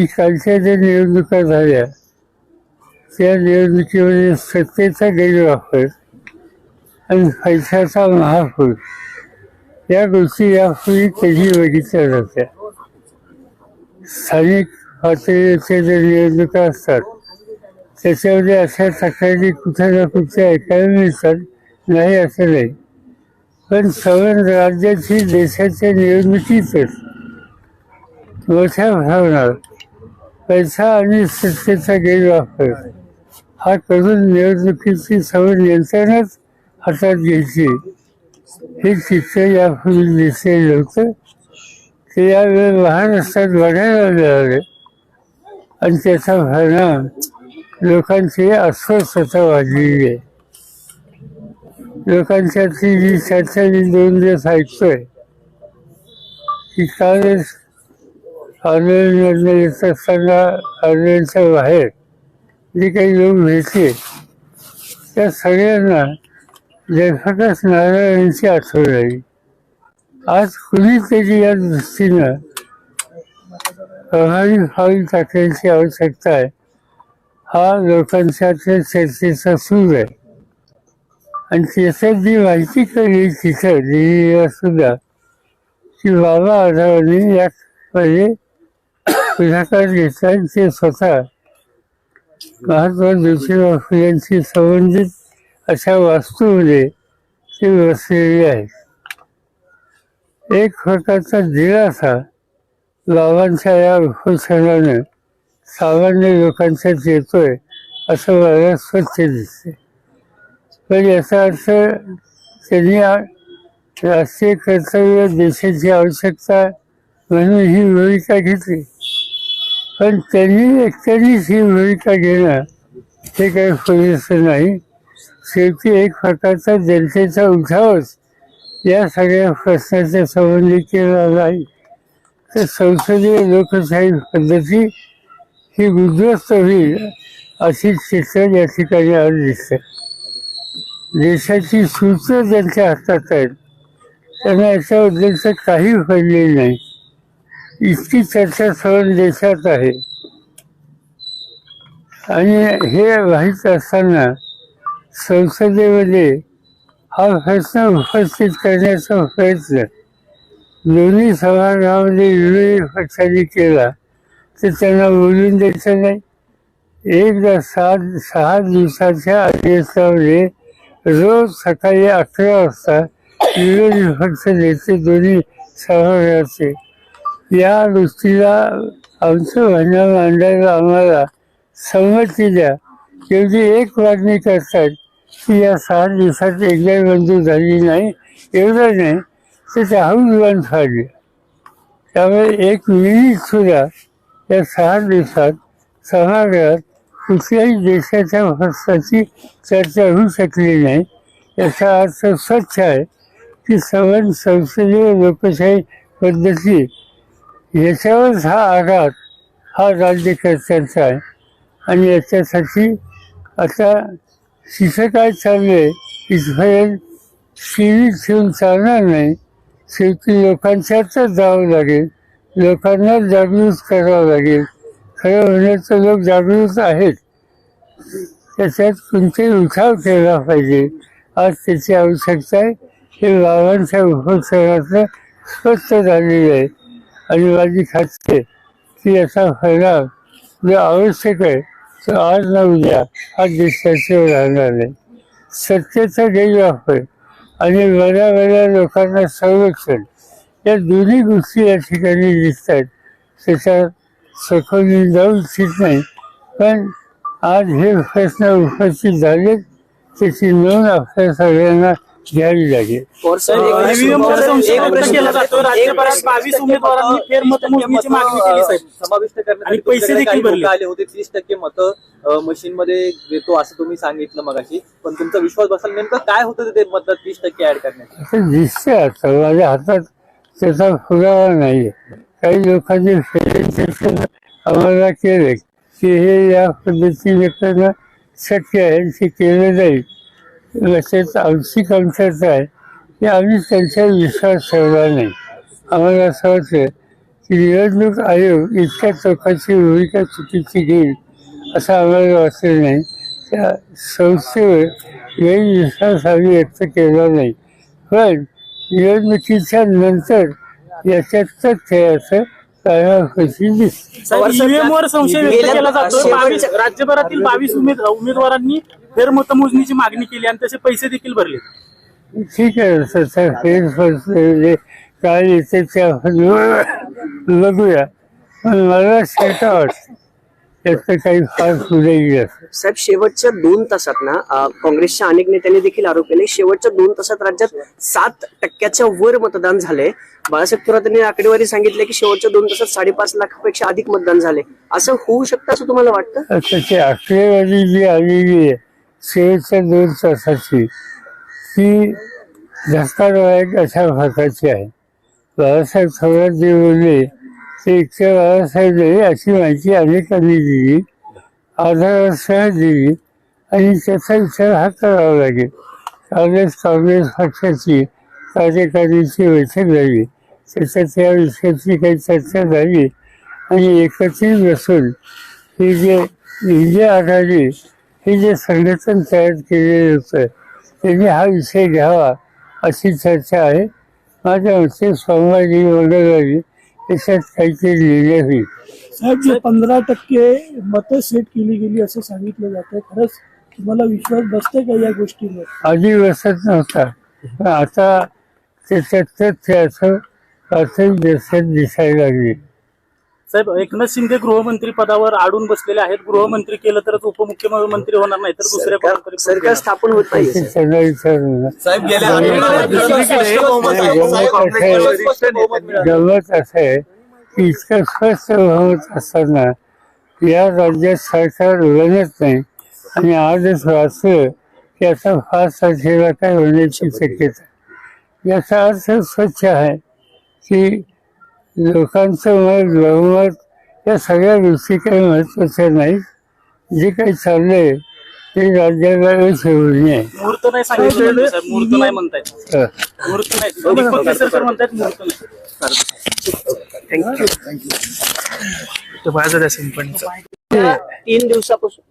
की कालच्या ज्या निवडणुका झाल्या त्या निवडणुकीमध्ये सत्तेचा गैरवापर आणि पैशाचा महापूर या गोष्टी यापूर्वी कधी बघितल्या जात्या स्थानिक पातळीवरच्या ज्या निवडणुका असतात त्याच्यामध्ये अशा तक्रारी कुठे ना कुठे ऐकायला मिळतात नाही असं नाही. पण सवर्ण राज्याची देशाच्या निवडणुकीतच मोठ्या प्रमाणात पैसा आणि सत्तेचा गैरवापर. हा करून निवडणुकीची सवय यंत्रणच हातात घ्यायची. हे चित्र यापूर्वी दिसलेलं होतं ते यावेळी महाराष्ट्रात बघायला मिळाले. आणि त्याचा परिणाम लोकांची अस्वस्थता वाढलेली आहे लोकांच्यातली जी चर्चा मी दोन दिवस ऐकतोय की कालच आंदोलनातनं येत असताना बाहेर जे काही लोक मिळते त्या सगळ्यांना जयप्रकाश नारायणांची आठवण आली आज कुणीतरी या दृष्टीनं प्रभावी पाऊल टाकण्याची आवश्यकता आहे हा लोकांच्या चर्चेचा सूर आहे आणि त्याच्यात जी माहिती कळली तिथं दिल्लीला सुद्धा की बाबा आढावाने यामध्ये सुधाकर देसाईंचे स्वतः महात्मा ज्योतिबा फुलेंशी संबंधित अशा वास्तूमध्ये ते वसलेली आहेत एक प्रकारचा दिलासा बाबांच्या या उपोषणानं सामान्य लोकांच्यात येतोय असं मला स्वच्छ दिसते. पण याचा अर्थ त्यांनी राष्ट्रीय कर्तव्य देशाची आवश्यकता म्हणून ही भूमिका घेतली. पण त्यांनी एकट्यानेच ही भूमिका घेणं हे काही पुरेसं नाही. शेवटी एक प्रकारचा जनतेचा उठावच या सगळ्या प्रश्नाच्या संबंधी केला नाही. तर संसदीय लोकशाही पद्धती ही उद्ध्वस्त होईल अशी चित्र या ठिकाणी आज दिसते. देशाची सूत्र ज्यांच्या हातात आहेत त्यांना याच्याबद्दलचं काही पडलेलं नाही. इतकी चर्चा सर्व देशात आहे. आणि हे माहीत असताना संसदेमध्ये हा प्रश्न उपस्थित करण्याचा प्रयत्न दोन्ही सभागृहामध्ये विरोधी पक्षांनी केला तर त्यांना बोलून द्यायचं नाही. एकदा सात सहा दिवसाच्या अधिवेशनामध्ये रोज सकाळी अकरा वाजता विरोधी पक्ष नेते दोन्ही सभागृहाचे या वृत्तीला आमचं म्हणणं मांडायला आम्हाला संमती द्या. एवढी एक मागणी करतात की या सहा दिवसात एकदा मंजूर झाली नाही एवढं नाही तर ते हौस फाडले त्यामुळे एक मिनिट या सहा दिवसात सभागृहात कुठल्याही देशाच्या हस्ताची चर्चा होऊ शकली नाही. याचा अर्थ स्वच्छ आहे की सवन संसदीय लोकशाही पद्धती याच्यावरच हा आघात हा राज्यकर्त्यांचा आहे. आणि याच्यासाठी आता तिथं काय चाललं आहे. इथपर्यंत सिरीज ठेवून चालणार नाही. शेवटी लोकांच्यातच जावं लागेल. लोकांना जागृत करावं लागेल. खरं होण्याचं लोक जागृत आहेत. त्याच्यात तुमचे उठाव केला पाहिजे. आज त्याची आवश्यकता आहे. हे बाबांच्या उपोत्सवातलं स्पष्ट झालेलं आहे. आणि माझी की याचा परिणाम जे आवश्यक आहे तो आज ना उद्या हा देशाशिवाय राहणार नाही सत्तेचा गैरवापर आणि बऱ्या बऱ्या लोकांना संरक्षण. या दोन्ही गोष्टी या ठिकाणी दिसत आहेत त्याच्यात सखोल जाऊ इच्छित नाही. पण आज हे प्रश्न उपस्थित झाले त्याची नोंद आपल्या सगळ्यांना घ्यावी लागेल पैसे देखील भरले. आले होते तीस टक्के मतं. मशीन मध्ये देतो असं तुम्ही सांगितलं मगाशी. पण तुमचा विश्वास बसाल नेमकं काय होतं ते मत तीस टक्के ऍड करण्यात असं दिसतंय आता माझ्या हातात त्याचा पुरावा नाही काही लोकांनी आम्हाला केले की हे या पद्धतीने करणं शक्य आहे ते केलं जाईल. तसेच आमची कमतरता आहे. की आम्ही त्यांच्यावर विश्वास ठेवला नाही. आम्हाला असं वाटतं की निवडणूक आयोग इतक्या चौकशी भूमिका चुकीची घेईल असं आम्हाला वाटलं नाही. त्या संस्थेवर गैरविश्वास आम्ही व्यक्त केला नाही. पण निवडणुकीच्या नंतर याच्यात वर संशय व्यक्त केला जातो राज्यभरातील बावीस उमेद उमेदवारांनी फेरमतमोजणीची मागणी केली आणि तसे पैसे देखील भरले. ठीक आहे काय पण मला वाटते त्याचं काही फार गेलं साहेब शेवटच्या दोन तासात ना अं, काँग्रेसच्या अनेक नेत्यांनी देखील आरोप केले. शेवटच्या दोन तासात राज्यात सात टक्क्याच्या वर मतदान झाले. बाळासाहेब थोरात यांनी आकडेवारी सांगितले की शेवटच्या दोन तासात साडेपाच लाखापेक्षा अधिक मतदान झाले. असं होऊ शकतं असं तुम्हाला वाटतं? आकडेवारी जी आलेली आहे शेवटच्या दोन तासाची. ती धक्कादायक अशा भागाची आहे? बाळासाहेब थोरात जे बोलले ते इतके बाळासाहेब नाही अशी माहिती अनेकांनी दिली? आधारासह दिली आणि त्याचा विचार हा करावा लागेल. काँग्रेस काँग्रेस पक्षाची कार्यकारिणीची बैठक झाली. त्याच्यात या विषयाची काही चर्चा झाली आणि एकत्रित बसून हे जे इंडिया आघाडी हे जे संघटन तयार केलेलं होतं त्यांनी हा विषय घ्यावा अशी चर्चा आहे. माझ्या मते सोमवारी मंगळवारी त्याच्यात काहीतरी लिहिले होईल साहेब जे पंधरा टक्के मतं सेट केली गेली असं सांगितलं जातं खरंच तुम्हाला विश्वास बसते का या गोष्टीवर? आधी बसत नव्हता. पण आता त्याच्यात असं प्राथमिक दर्शक दिसायला लागले. साहेब एकनाथ शिंदे गृहमंत्री पदावर आडून बसलेले आहेत गृहमंत्री केलं तरच उपमुख्यमंत्री होणार नाही तर दुसऱ्या सरकार स्थापन होत नाही. साहेब गेल्या गमत असं आहे की इतकं स्वस्थ बहुमत असताना या राज्यात सरकार बनत नाही आणि आजच वाचलं की आता फार तारखेला काय होण्याची शक्यता आहे. याचा अर्थ स्वच्छ आहे की लोकांचं मत बहुमत या सगळ्या गोष्टी काही महत्त्वाच्या नाहीत. जे काही चाललंय ते राज्याला आहे नाही. सांगितलं नाही म्हणतायत. नाही. म्हणतायत नाही. थँक्यू. तीन दिवसापासून.